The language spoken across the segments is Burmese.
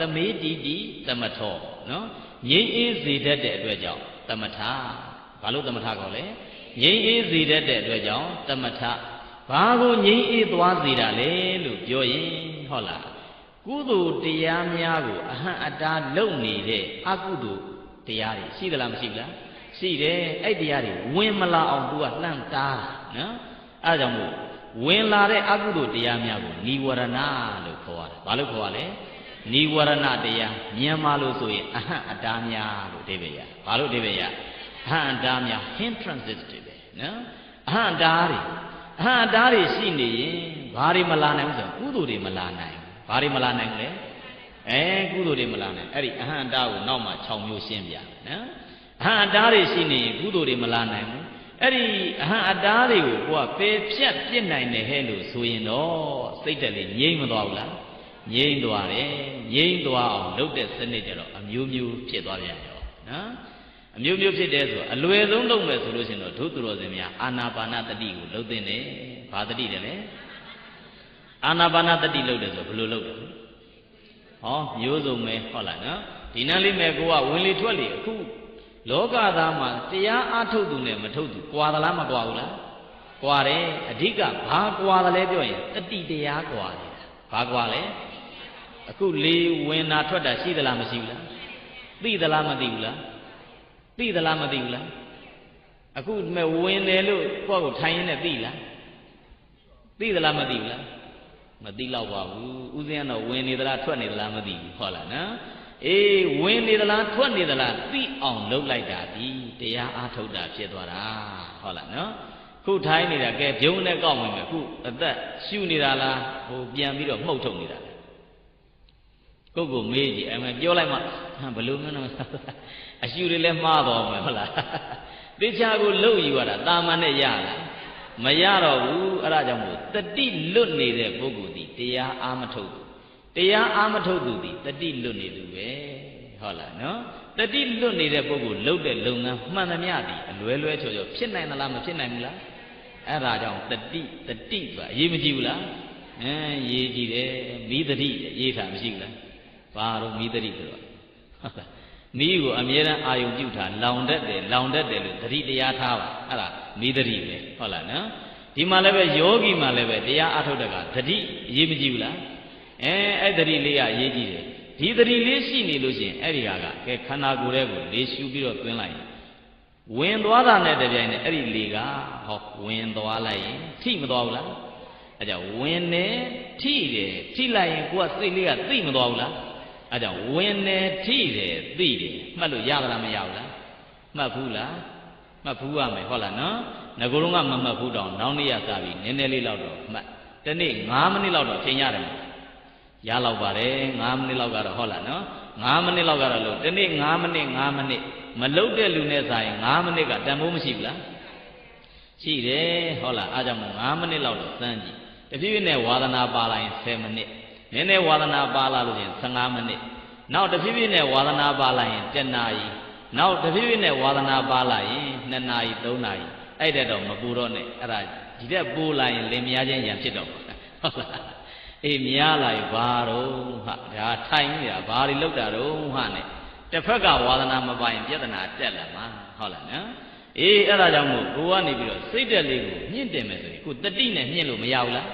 တမေတီတီတမထောနော်ငြိမ်းအေးစေတတ်တဲ့အတွက်ကြောင့်တမထဘာလို့တမထကောလဲငြိမ်းအေးစေတတ်တဲ့အတွက်ကြောင့်တမထဘာကိုငြိမ်းအေးသွားစေတာလဲလို့ပြောရင်ဟုတ်လားကုသိုလ်တရားများကိုအဟံအတားလုပ်နေတဲ့အကုသိုလ်တရားတွေရှိသလားမရှိဘူးလားရှိတယ်အဲ့တရားတွေဝင်မလာအောင်သူကလှန့်တားနော်အဲဒါကြောင့်မို့ဝင်လာတဲ့အကုသိုလ်တရားများကိုនិဝရဏလို့ခေါ်ရတယ်ဘာလို့ခေါ်ရလဲ និဝရဏတရားမြန်မာလို့ဆိုရင်အဟံအတားများလို့အဓိပ္ပာယ်ရဘာလို့အဓိပ္ပာယ်ရအဟံအတားများ hindrances တွေပဲနော်အဟံအတားတွေအဟံအတားတွေရှိနေရင်ဘာတွေမလာနိုင်ဘူးဆိုကုသိုလ်တွေမလာနိုင်ဘာတွေမလာနိုင်လဲအဲကုသိုလ်တွေမလာနိုင်အဲ့ဒီအဟံအတားကိုနောက်မှ6မျိုးရှင်းပြနော်အဟံအတားတွေရှိနေရင်ကုသိုလ်တွေမလာနိုင်ဘူးအဲ့ဒီအဟံအတားတွေကိုကိုကပယ်ဖြတ်ပြစ်နိုင်တယ်ဟဲ့လို့ဆိုရင်တော့စိတ်တက်လေးငြိမ့်မသွားဘူးလား ငြိမ့်သွားတယ်ငြိမ့်သွားအောင်လုပ်တဲ့စနစ်ကြတော့အမျိုးမျိုးဖြစ်သွားပြန်ရောနော်အမျိုးမျိုးဖြစ်တဲ့ဆိုအလွယ်ဆုံးလုပ်မယ်ဆိုလို့ရှိရင်တော့ဒုသူတော်စင်များအာနာပါနတတိကိုလုပ်သင့်တယ်ဘာတတိတယ်လဲအာနာပါနတတိလုပ်တယ်ဆိုဘယ်လိုလုပ်တယ်ဟောမျိုးစုံပဲဟုတ်လားနော်ဒီနန်းလေးမဲ့ကိုကဝင်လေထွက်လေအခုလောကသားမှာတရားအားထုတ်သူနဲ့မထုတ်သူကွာသလားမကွာဘူးလားကွာတယ်အဓိကဘာကွာသလဲပြောရင်တတိတရားကွာနေတာဘာကွာလဲ အခုလေဝင်တာထွက်တာရှိသလားမရှိဘူးလားသိသလားမသိဘူးလားသိသလားမသိဘူးလားအခုမဲ့ဝင်တယ်လို့ကိုယ့်ကိုထိုင်ရင်းနဲ့သိလားသိသလားမသိဘူးလားမသိတော့ပါဘူးဥစဉ်ကတော့ဝင်နေသလားထွက်နေသလားမသိဘူးဟုတ်လားနော်အေးဝင်နေသလားထွက်နေသလားသိအောင်လုပ်လိုက်တာဒီတရားအားထုတ်တာဖြစ်သွားတာဟုတ်လားနော်ခုထိုင်းနေတာကဲပြုံးနဲ့ကောက်ဝင်မယ်ခုအသက်ရှူနေတာလားဟိုပြန်ပြီးတော့မှုတ်ထုတ်နေတာ ကိုကိုမေးကြည့်အဲ့မဲ့ပြောလိုက်မှဟမ်ဘလို့မျိုးနဲ့အရှူတွေလည်းမှားတော်မယ်ဟုတ်လားတေချာကိုလှုပ်ယူရတာတာမန်နဲ့ရလားမရတော့ဘူးအဲ့ဒါကြောင့်မို့တတိလွတ်နေတဲ့ပုဂ္ဂိုလ်ဒီတရားအာမထုတ်သူတရားအာမထုတ်သူဒီတတိလွတ်နေသူပဲဟုတ်လားနော်တတိလွတ်နေတဲ့ပုဂ္ဂိုလ်လှုပ်တဲ့လုပ်ငန်းမှန်သမျှဒီအလွဲလွဲချော်ချော်ဖြစ်နိုင်သလားမဖြစ်နိုင်ဘူးလားအဲ့ဒါကြောင့်တတိတတိဆိုတာအရေးမကြီးဘူးလားအဲရေးကြည့်တယ်မိတတိရေးတာမရှိဘူးလား ဘာတော့မိတတိဆိုတော့ဟုတ်လားမိကိုအမြဲတမ်းအာယုံပြုထားလောင်တတ်တယ်လောင်တတ်တယ်လို့တတိတရားထားပါအဲ့ဒါမိတတိပဲဟုတ်လားနော်ဒီမှာလည်းပဲယောဂီမှာလည်းပဲတရားအထုတ်တဲ့ကတတိအရေးမကြီးဘူးလားအဲအဲ့တတိလေးကအရေးကြီးတယ်ဒီတတိလေးရှိနေလို့ရှိရင်အဲ့ဒီဟာကကဲခန္ဓာကိုယ်ထဲကိုလေးရှူပြီးတော့တွင်းလိုက်ရင်ဝင်သွားတာနဲ့တပြိုင်နက်အဲ့ဒီလေကဟောဝင်သွားလိုက်ရင်ထိမသွားဘူးလားအဲကြောင့်ဝင်နေထိတယ်ထိလိုက်ရင်ကိုကစိတ်လေးကသိမသွားဘူးလား အဲကြောင့်ဝင်နေထိတယ်သိတယ်မှတ်လို့ရသလားမရဘူးလားမှတ်ဘူးလားမှတ်ဘူးရမယ်ဟုတ်လားနော်ငကိုယ်လုံးကမမှတ်ဘူးတောင်နောက်နေ့ရစပြီနည်းနည်းလေးလောက်တော့မှတ်တနေ့9မိနစ်လောက်တော့ချိန်ရတယ်ရလောက်ပါတယ်9မိနစ်လောက်ကတော့ဟုတ်လားနော်9မိနစ်လောက်ကတော့လို့ဒီနေ့9မိနစ်9မိနစ်မလုတ်တဲ့လူနဲ့စာရင်9မိနစ်ကတန်ဖိုးမရှိဘူးလားရှိတယ်ဟုတ်လားအားကြောင့်9မိနစ်လောက်တော့စမ်းကြည့်တဖြည်းဖြည်းနဲ့ဝါသနာပါလာရင်10မိနစ် နည်းနည်းဝါသနာပါလာလို့ရင်15မိနစ်နောက်တဖြည်းဖြည်းနဲ့ဝါသနာပါလာရင်7နာရီနောက်တဖြည်းဖြည်းနဲ့ဝါသနာပါလာရင်2နာရီ3နာရီအဲ့တဲ့တော့မပူတော့နဲ့အဲ့ဒါဒီတဲ့ပူလာရင်လင်မယားချင်းရံဖြစ်တော့ဟုတ်လားအေးများလာပြီဘာတော့ဟာဒါထိုင်နေတာဘာတွေလောက်တာတော့ဟာနဲ့တစ်ဖက်ကဝါသနာမပိုင်ပြဿနာတက်လာမှာဟုတ်လားနော်အေးအဲ့ဒါကြောင့်မို့ကိုကနေပြီးတော့စိတ်တက်လေးကိုမြင့်တင်မယ်ဆိုရင်ကိုတတိနဲ့မြင့်လို့မရဘူးလား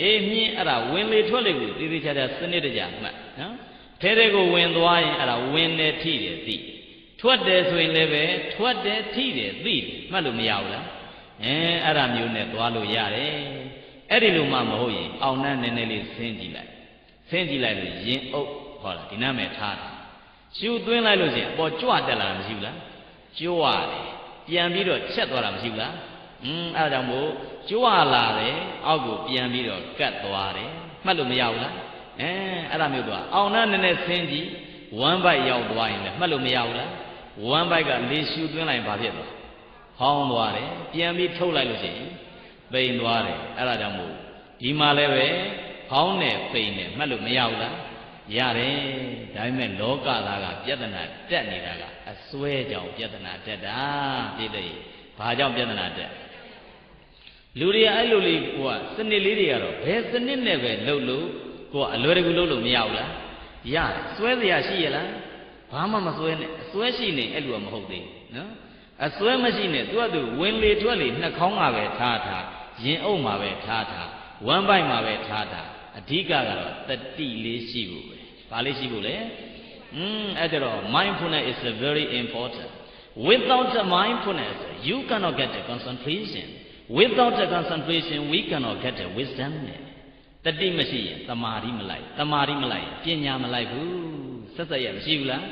အေးမြင့်အဲ့ဒါဝင်လေထွက်လေကိုတည်တည်ချာချာစနစ်တကျမှတ်နော်ထဲထဲကိုဝင်သွားရင်အဲ့ဒါဝင်နေထိတယ်သိထွက်တယ်ဆိုရင်လည်းပဲထွက်တယ်ထိတယ်သိမှတ်လို့မရဘူးလားအဲအဲ့ဒါမျိုးနဲ့သွားလို့ရတယ်အဲ့ဒီလိုမှမဟုတ်ရင်အောင်နှမ်းနည်းနည်းလေးဆင်းကြည့်လိုက်ဆင်းကြည့်လိုက်လို့ရင်အုပ်ဟောလားဒီနားမဲ့ထားတယ်ရှူသွင်းလိုက်လို့ရှိရင်အပေါ်ကြွတက်လာတာမရှိဘူးလားကြွရတယ်ပြန်ပြီးတော့ချက်သွားတာမရှိဘူးလား อืมအဲ့ဒါကြောင့်မို့ကြွလာတယ်အောက်ကိုပြန်ပြီးတော့ကတ်သွားတယ်မှတ်လို့မရဘူးလားအဲအဲ့ဒါမျိုးတော့အောင်နှမ်းနည်းနည်းဆင်းကြည့်ဝမ်းဘိုက်ရောက်သွားရင်လည်းမှတ်လို့မရဘူးလားဝမ်းဘိုက်ကလေရှူသွင်းလိုက်ဘာဖြစ်သွားဟောင်းသွားတယ်ပြန်ပြီးထုတ်လိုက်လို့ရှိရင်ပိန်သွားတယ်အဲ့ဒါကြောင့်မို့ဒီမှာလည်းပဲဖောင်းနဲ့ပိန်နဲ့မှတ်လို့မရဘူးလားရတယ်ဒါပေမဲ့လောကသားကပြဿနာတက်နေတာကအစွဲကြောင့်ပြဿနာတက်တာပြည့်တဲ့ဘာကြောင့်ပြဿနာတက် လူတွေကအဲ့လိုလေးကိုကစနစ်လေးတွေကတော့ဘယ်စနစ်နဲ့ပဲလှုပ်လို့ကိုကအလွယ်တကူလှုပ်လို့မရဘူးလားရတယ်စွဲစရာရှိရလားဘာမှမစွဲနဲ့အစွဲရှိနေအဲ့လိုကမဟုတ်သေးဘူးနော်အစွဲမရှိနဲ့သူကသူဝင်လေထွက်လေနှာခေါင်းကပဲထားထားရင်အုပ်မှာပဲထားထားဝမ်းပိုက်မှာပဲထားထားအဓိကကတော့တတိလေးရှိဖို့ပဲဘာလေးရှိဖို့လဲอืมအဲ့ဒါတော့ mindfulness is very important without the mindfulness you cannot get the concentration without the concentration we cannot get the wisdom တတိမရှိရင်တမာရီမလိုက်တမာရီမလိုက်ပညာမလိုက်ဘူးဆက်ဆက်ရမရှိဘူးလား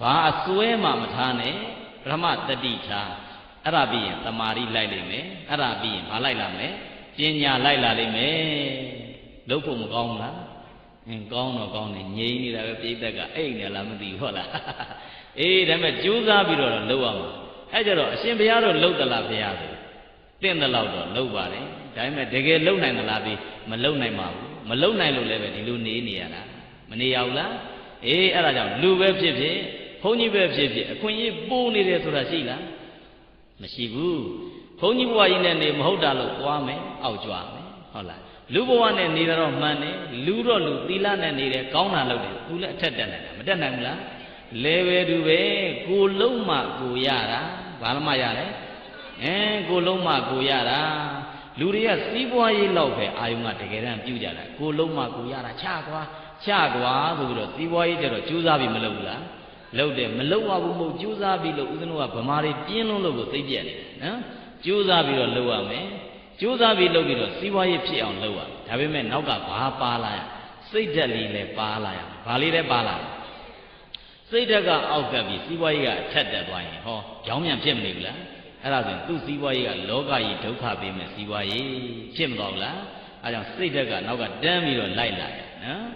ဘာအစွဲမှမထားနဲ့ပထမတတိထားအဲ့ဒါပြီးရင်တမာရီလိုက်လိမ့်မယ်အဲ့ဒါပြီးရင်မလိုက်လာမယ်ပညာလိုက်လာလိမ့်မယ်လုပ်ဖို့မကောင်းဘူးလားအင်းကောင်းတော့ကောင်းတယ်ငြိမ်နေတာပဲပြိတ္တကအိတ်နေလားမသိဘူးဟုတ်လားအေးဒါပေမဲ့ကြိုးစားပြီးတော့လုပ်ရမှာအဲ့ကြတော့အရှင်ဘုရားတို့လှုပ်သလားဘုရားဆို တင့်တဲ့လောက်တော့လှုပ်ပါတယ်ဒါပေမဲ့တကယ်လှုပ်နိုင်သလားပြီးမလှုပ်နိုင်ပါဘူးမလှုပ်နိုင်လို့လည်းပဲဒီလိုနေနေရတာမနေရဘူးလားအေးအဲ့ဒါကြောင့်လူပဲဖြစ်ဖြစ်ဘုန်းကြီးပဲဖြစ်ဖြစ်အခွင့်အရေးပိုးနေတယ်ဆိုတာရှိလားမရှိဘူးဘုန်းကြီးဘဝကြီးနဲ့နေမဟုတ်တာလို့သွားမယ်အောက်ကြွမယ်ဟုတ်လားလူဘဝနဲ့နေတော့မှန်တယ်လူတော့လူသီလနဲ့နေတယ်ကောင်းတာလုပ်တယ်သူလည်းအထက်တက်နိုင်တာမတက်နိုင်ဘူးလားလဲပဲသူပဲကိုလုံးမှကိုရတာဘာလို့မှရလဲ အဲကိုလုံးမှကိုရတာလူတွေကစီးပွားရေးလောက်ပဲအာယုံကတကယ်တမ်းပြုကြတာကိုလုံးမှကိုရတာချကွာချကွာဆိုပြီးတော့စီးပွားရေးကျတော့ကြိုးစားပြီးမလုပ်ဘူးလားလုပ်တယ်မလုပ်ရဘူးမဟုတ်ကြိုးစားပြီးလို့ဦးဇင်းတို့ကဗမာတွေပြင်းလုံးလို့ကိုသိပြက်နေတယ်နော်ကြိုးစားပြီးတော့လုပ်ရမယ်ကြိုးစားပြီးလုပ်ပြီးတော့စီးပွားရေးဖြစ်အောင်လုပ်ရဒါပေမဲ့နောက်ကဘာပါလာရစိတ်ဓာတ်လေးလည်းပါလာရဘာလေးလည်းပါလာရစိတ်ဓာတ်ကအောက်ကပ်ပြီးစီးပွားရေးကအထက်တက်သွားရင်ဟောကြောင်းမြန်ဖြစ်မနေဘူးလား အဲ့ဒါဆိုရင်သူ့စီးပွားရေးကလောကကြီးဒုက္ခပေးမယ်စီးပွားရေးဖြစ်မသွားဘူးလားအဲကြောင့်စိတ်ဓာတ်ကနောက်ကတန်းပြီးတော့လိုက်လာရနော်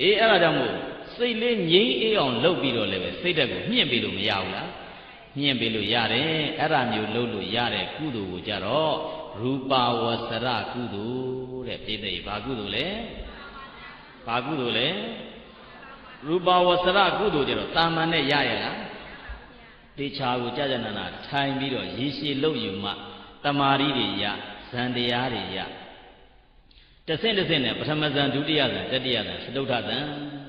အေးအဲ့ဒါကြောင့်မို့စိတ်လေးငြိမ်းအေးအောင်လုပ်ပြီးတော့လည်းပဲစိတ်ဓာတ်ကိုမြင့်ပေးလို့မရဘူးလားမြင့်ပေးလို့ရတယ်အဲ့ဒါမျိုးလုပ်လို့ရတဲ့ကုသိုလ်ကိုကြတော့ရူပဝဆရကုသိုလ်တဲ့ပြိတ္တိဘာကုသိုလ်လဲဘာကုသိုလ်လဲရူပဝဆရကုသိုလ်ကြတော့တာမန်နဲ့ရရလား တေချာကိုကြာကြာနာနာထိုင်ပြီးတော့ရေရှည်လုပ်ယူမှတမာရီတွေရဇန်တရားတွေရတဆင့်တဆင့်နဲ့ပထမဇန်ဒုတိယဇန်တတိယဇန်သတုထဇန်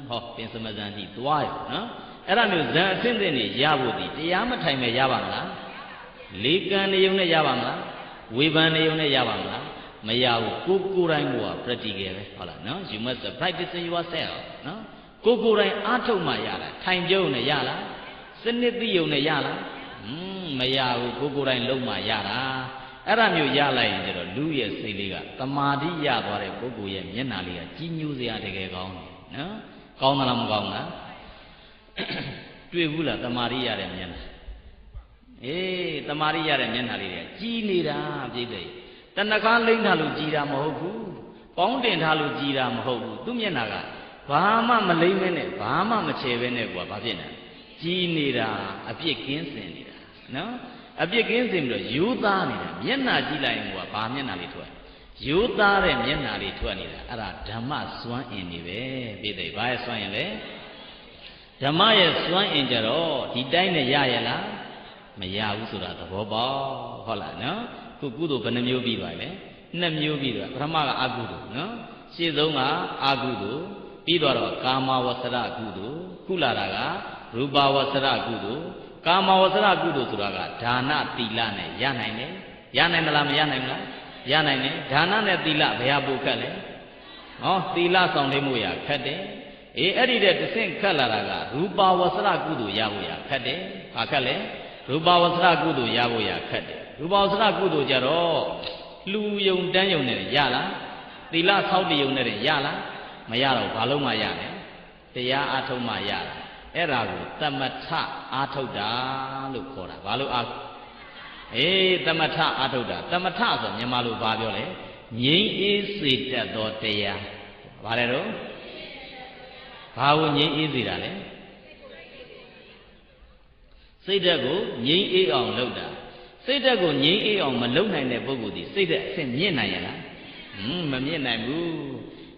ဟောပင်စမဇန်တိသွားရနော်အဲ့ဒါမျိုးဇန်အဆင့်ဆင့်တွေရဖို့ဒီတရားမထိုင်မဲ့ရပါမလားလေးကံနေုံနဲ့ရပါမလားဝေဖန်နေုံနဲ့ရပါမလားမရဘူးကိုကိုယ်တိုင်က practical ပဲဟုတ်လားနော် you must practice yourself နော်ကိုကိုယ်တိုင်အားထုတ်မှရတာထိုင်ကြုံနဲ့ရလား စနစ်သိုံနဲ့ရလားอืมမရဘူးကိုကိုယ်တိုင်လုံးမှရတာအဲ့ဒါမျိုးရလိုက်ရင်ကျတော့လူရဲ့စိတ်လေးကတမာတိရသွားတဲ့ပုဂ္ဂိုလ်ရဲ့မျက်နှာလေးကကြီးညိုစရာတကယ်ကောင်းတယ်နော်ကောင်းသလားမကောင်းလားတွေ့ဘူးလားတမာတိရတဲ့မျက်နှာအေးတမာတိရတဲ့မျက်နှာလေးတွေကကြီးနေတာပြိတ္တိတဏ္ဍခါလိမ့်ထားလို့ကြီးတာမဟုတ်ဘူးပေါင်းတင်ထားလို့ကြီးတာမဟုတ်ဘူးသူ့မျက်နှာကဘာမှမလိမ့်မဲနဲ့ဘာမှမချေပဲနဲ့ကွာဘာဖြစ်နေ ကြီးနေတာအပြစ်ကင်းစင်နေတာနော်အပြစ်ကင်းစင်ပြီးတော့ယူသားနေတာမျက်နှာကြည့်လိုက်ရင်ကဘာမျက်နှာလေးထွက်ယူသားတဲ့မျက်နှာလေးထွက်နေတာအဲ့ဒါဓမ္မစွမ်းအင်နေပဲပြည့်တယ်ဘာရဲ့စွမ်းအင်လဲဓမ္မရဲ့စွမ်းအင်ကြတော့ဒီတိုင်းနဲ့ရရလားမရဘူးဆိုတာသဘောပေါက်ဟုတ်လားနော်ခုကုသိုလ်ဘယ်နှမျိုးပြီးသွားလဲနှစ်မျိုးပြီးသွားပထမကအကုသိုလ်နော်ရှေ့ဆုံးကအကုသိုလ်ပြီးတော့ကာမဝဆရကုသိုလ်ခုလာတာက ရူပဝဆရကုသိုလ်ကာမဝဆရကုသိုလ်ဆိုတာကဒါနသီလနဲ့ရနိုင်တယ်ရနိုင်မလားမရနိုင်ဘူးလားရနိုင်တယ်ဒါနနဲ့သီလဘယ်ဟာပိုခက်လဲဟောသီလဆောင်လေးမှုရခက်တယ်အေးအဲ့ဒီတဲ့တဆင့်ခက်လာတာကရူပဝဆရကုသိုလ်ရဖို့ရခက်တယ်ဘာခက်လဲရူပဝဆရကုသိုလ်ရဖို့ရခက်တယ်ရူပဝဆရကုသိုလ်ကြတော့လှူယုံတန်းယုံနဲ့ရလားသီလဆောက်တယုံနဲ့ရလားမရတော့ဘာလို့မှရတယ်တရားအထုတ်မှရတာ အဲ့ဒါကိုတမထအာထုတ်တာလို့ခေါ်တာဘာလို့အာအေးတမထအာထုတ်တာတမထဆိုမြန်မာလိုဘာပြောလဲငြိမ်းအေးစေတတ်သောတရားဘာလဲတော့ဘာကိုငြိမ်းအေးစေတာလဲစိတ်ဓာတ်ကိုငြိမ်းအေးအောင်လုပ်တာစိတ်ဓာတ်ကိုငြိမ်းအေးအောင်မလုပ်နိုင်တဲ့ပုဂ္ဂိုလ်ဒီစိတ်ဓာတ်အဆင့်မြင့်နိုင်ရလားဟွန်းမမြင့်နိုင်ဘူး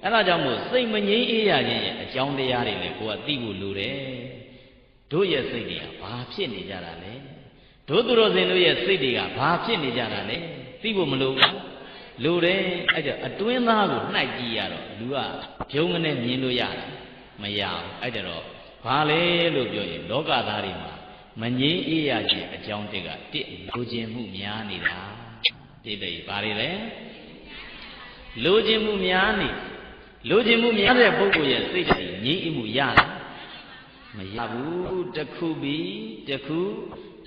အဲ့ဒါကြောင့်မို့စိတ်မငြိမ်းအေးရခြင်းရဲ့အကြောင်းတရားတွေလည်းကိုယ်ကသိဖို့လိုတယ်တို့ရဲ့စိတ်တွေကဘာဖြစ်နေကြတာလဲတို့သူတော်စင်တို့ရဲ့စိတ်တွေကဘာဖြစ်နေကြတာလဲသိဖို့မလိုဘူးလိုတယ်အဲ့ကြောင့်အတွင်းသားကိုနှိုက်ကြည့်ရတော့လူကဖြုံးမနဲ့မြင်လို့ရတာမရဘူးအဲ့ဒါတော့ဘာလဲလို့ပြောရင်လောကသားတွေမှာမငြိမ်းအေးရခြင်းအကြောင်းတက်ကတစ်လိုချင်မှုများနေတာပြည့်တယ်ဘာတွေလဲလိုချင်မှုများနေ လိုချင်မှုများတဲ့ပုဂ္ဂိုလ်ရဲ့စိတ်ကြီးငြိမ်းအေးမှုရလားမရဘူးတစ်ခုပြီးတစ်ခု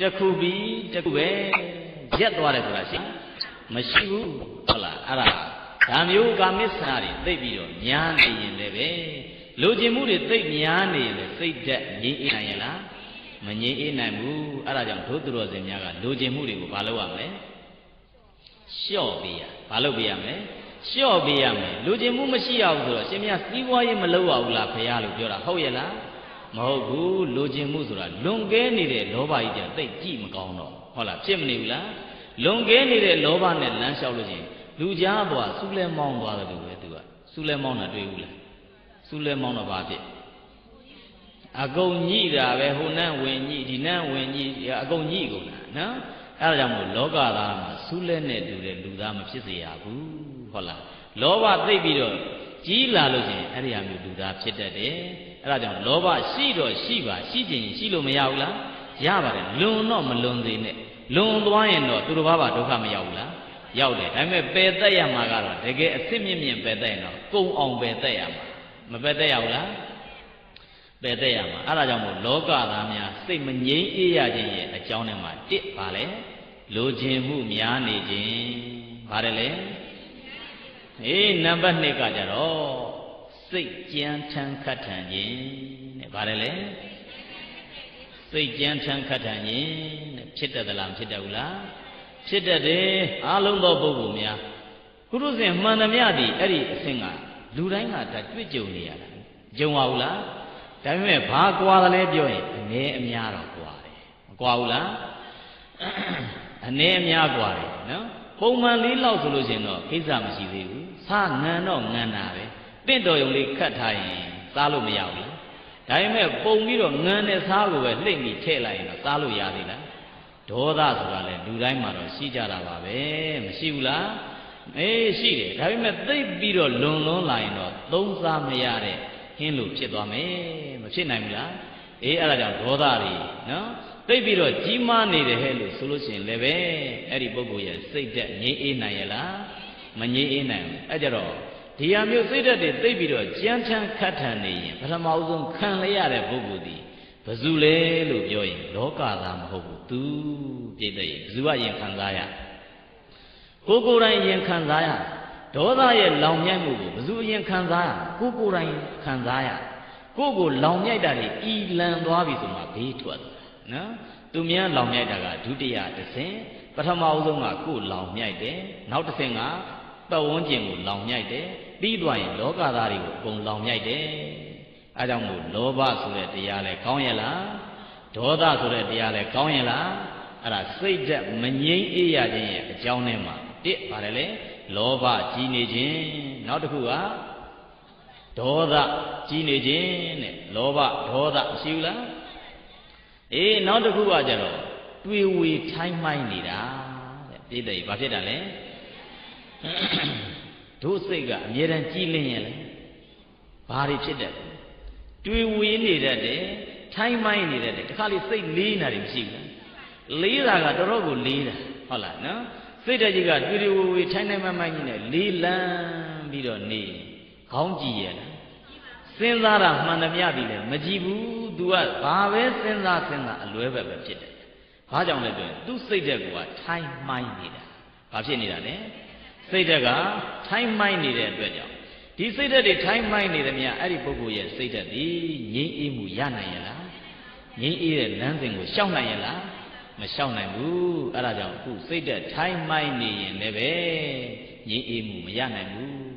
တစ်ခုပြီးတစ်ခုပဲရက်သွားတယ်ဆိုတာရှိမရှိဘူးဟုတ်လားအဲ့ဒါဒါမျိုးကာမစ္ဆာတွေသိပြီးတော့ညာနေရင်လည်းပဲလိုချင်မှုတွေသိများနေရင်လည်းစိတ်ဓာတ်ငြိမ်းအေးနိုင်ရလားမငြိမ်းအေးနိုင်ဘူးအဲ့ဒါကြောင့်ဒုသူတော်စင်များကလိုချင်မှုတွေကိုမလုပ်ရမလဲလျှော့ပေးရဘာလုပ်ပေးရမလဲ လျှော့ပေးရမယ်လိုချင်မှုမရှိရဘူးဆိုတော့ရှင်မြတ်စီးပွားရေးမလုပ်ရဘူးလားဖရာလို့ပြောတာဟုတ်ရဲ့လားမဟုတ်ဘူးလိုချင်မှုဆိုတာလွန်ကဲနေတဲ့လောဘကြီးကြသိကြည့်မကောင်းတော့ဟုတ်လားဖြစ်မနေဘူးလားလွန်ကဲနေတဲ့လောဘနဲ့လမ်းလျှောက်လို့ချင်းလူကြားဘွားစူးလဲမောင်းသွားတယ်လို့ပဲသူကစူးလဲမောင်းတာတွေ့ဘူးလားစူးလဲမောင်းတော့ဘာဖြစ်အကုန်ညိတာပဲဟိုနန်းဝင်ညိဒီနန်းဝင်ညိအကုန်ညိကုန်တာနော်အဲဒါကြောင့်မို့လောကသားမှာစူးလဲနဲ့တူတဲ့လူသားမဖြစ်စေရဘူး ဟုတ်လားလောဘသိပ်ပြီးတော့ကြီးလာလို့ချင်းအဲ့ဒီဟာမျိုးလူသားဖြစ်တတ်တယ်အဲ့ဒါကြောင့်လောဘရှိတော့ရှိပါရှိခြင်းရှိလို့မရဘူးလားရပါတယ်လွန်တော့မလွန်သေးနဲ့လွန်သွားရင်တော့သူတို့ဘာဘာဒုက္ခမရောက်ဘူးလားရောက်တယ်ဒါပေမဲ့ပယ်သက်ရမှာကတော့တကယ်အစ်စ်မြင့်မြင့်ပယ်သက်ရင်တော့ကုံအောင်ပယ်သက်ရမှာမပယ်သက်ရဘူးလားပယ်သက်ရမှာအဲ့ဒါကြောင့်မို့လောကသားများစိတ်မငြိမ်းအေးရခြင်းရဲ့အကြောင်းထဲမှာတစ်ပါလေလိုချင်မှုများနေခြင်းပါတယ်လေ အေးနံပါတ်2ကကြတော့စိတ်ကြမ်းထမ်းခတ်ထန်ခြင်းတဲ့ပါတယ်လေစိတ်ကြမ်းထမ်းခတ်ထန်ခြင်းတဲ့ဖြစ်တတ်သလားမဖြစ်တတ်ဘူးလားဖြစ်တတ်တယ်အားလုံးသောပုဂ္ဂိုလ်များကုရုဇဉ်မှန်သမျှသည်အဲ့ဒီအဆင့်ကလူတိုင်းကဒါတွေ့ကြုံနေရတာကြုံပါဘူးလားဒါပေမဲ့ဘာကွာတယ်လဲပြောရင်အနည်းအများတော့ကွာတယ်မကွာဘူးလားအနည်းအများကွာတယ်နော် ပုံမှန်လေးလောက်ဆိုလို့ရှိရင်တော့ကိစ္စမရှိသေးဘူးစားငံတော့ငံတာပဲတင့်တော်ယုံလေးခတ်ထားရင်စားလို့မရဘူးလားဒါပေမဲ့ပုံပြီးတော့ငံတဲ့စားကိုပဲလှိမ့်ပြီးထည့်လိုက်ရင်တော့စားလို့ရသေးလားဒေါသဆိုတာလေလူတိုင်းမှာတော့ရှိကြတာပါပဲမရှိဘူးလားအေးရှိတယ်ဒါပေမဲ့သိပ်ပြီးတော့လွန်လွန်းလာရင်တော့သုံးစားမရတဲ့ဟင်းလို့ဖြစ်သွားမယ်မဖြစ်နိုင်ဘူးလားအေးအဲ့ဒါကြောင့်ဒေါသတွေနော် သိပ်ပြီးတော့ကြီးမားနေတယ်ဟဲ့လို့ဆိုလို့ရှိရင်လည်းပဲအဲ့ဒီပုဂ္ဂိုလ်ရဲ့စိတ်သက်ငြိမ်းအေးနိုင်ရလားမငြိမ်းအေးနိုင်ဘူးအဲ့ကြတော့ဒီဟာမျိုးစိတ်သက်တွေသိပ်ပြီးတော့ကြမ်းချမ်းခတ်ထန်နေရင်ပထမဦးဆုံးခံရရတဲ့ပုဂ္ဂိုလ်ဒီဘယ်သူလဲလို့ပြောရင်လောကသားမဟုတ်ဘူးသူပြည့်တဲ့ဘယ်သူကရင်ခံစားရကိုကိုယ်တိုင်ရင်ခံစားရဒေါသရဲ့လောင်မြိုက်မှုကိုဘယ်သူရင်ခံစားရကိုကိုယ်တိုင်ခံစားရကိုကိုလောင်မြိုက်တာတွေဤလန်သွားပြီဆိုမှဘေးထွက် နော်သူများလောင်မြိုက်တာကဒုတိယတစ်ဆင့်ပထမအဆုံးကကိုလောင်မြိုက်တယ်နောက်တစ်ဆင့်ကပတ်ဝန်းကျင်ကိုလောင်မြိုက်တယ်ပြီးသွားရင်လောကသားတွေကိုအကုန်လောင်မြိုက်တယ်အဲကြောင့်မို့လောဘဆိုတဲ့တရားလဲကောင်းရဲ့လားဒေါသဆိုတဲ့တရားလဲကောင်းရဲ့လားအဲ့ဒါစိတ်ဓာတ်မငြိမ်းအေးရခြင်းရဲ့အကြောင်းထဲမှာတစ်ပါတယ်လေလောဘကြီးနေခြင်းနောက်တစ်ခုကဒေါသကြီးနေခြင်းတဲ့လောဘဒေါသရှိဘူးလား အေးနောက်တစ်ခုကကြတော့တွေဝေထိုင်းမိုင်းနေတာတဲ့ပြည့်တယ်ဘာဖြစ်တာလဲတို့စိတ်ကအမြဲတမ်းကြီးလင်းရဲ့လေဘာတွေဖြစ်တယ်တွေဝေနေတတ်တယ်ထိုင်းမိုင်းနေတတ်တယ်တခါလေစိတ်လေးနေတာတွေမရှိဘူးလေးတာကတော်တော်ကိုလေးတာဟုတ်လားနော်စိတ်တကြီးကတွေတွေဝေဝေထိုင်းနိုင်မှမိုင်းကြီးနဲ့လေးလန်းပြီးတော့နေခေါင်းကြည့်ရလားစဉ်းစားတာမှန်သမျှပြီလေမကြည့်ဘူး तू ကဘာပဲစဉ်းစားစဉ်းစားအလွဲပဲပဲဖြစ်တယ်ဘာကြောင့်လဲဆိုရင်သူ့စိတ်ဓာတ်ကထိုင်းမိုင်းနေတာဘာဖြစ်နေတာလဲစိတ်ဓာတ်ကထိုင်းမိုင်းနေတဲ့အတွက်ကြောင့်ဒီစိတ်ဓာတ်တွေထိုင်းမိုင်းနေသမျှအဲ့ဒီပုဂ္ဂိုလ်ရဲ့စိတ်ဓာတ်ဒီငြိမ်းအေးမှုရနိုင်ရလားငြိမ်းအေးတဲ့လမ်းစဉ်ကိုရှောက်နိုင်ရလားမရှောက်နိုင်ဘူးအဲ့ဒါကြောင့်အခုစိတ်ဓာတ်ထိုင်းမိုင်းနေရင်လည်းပဲငြိမ်းအေးမှုမရနိုင်ဘူး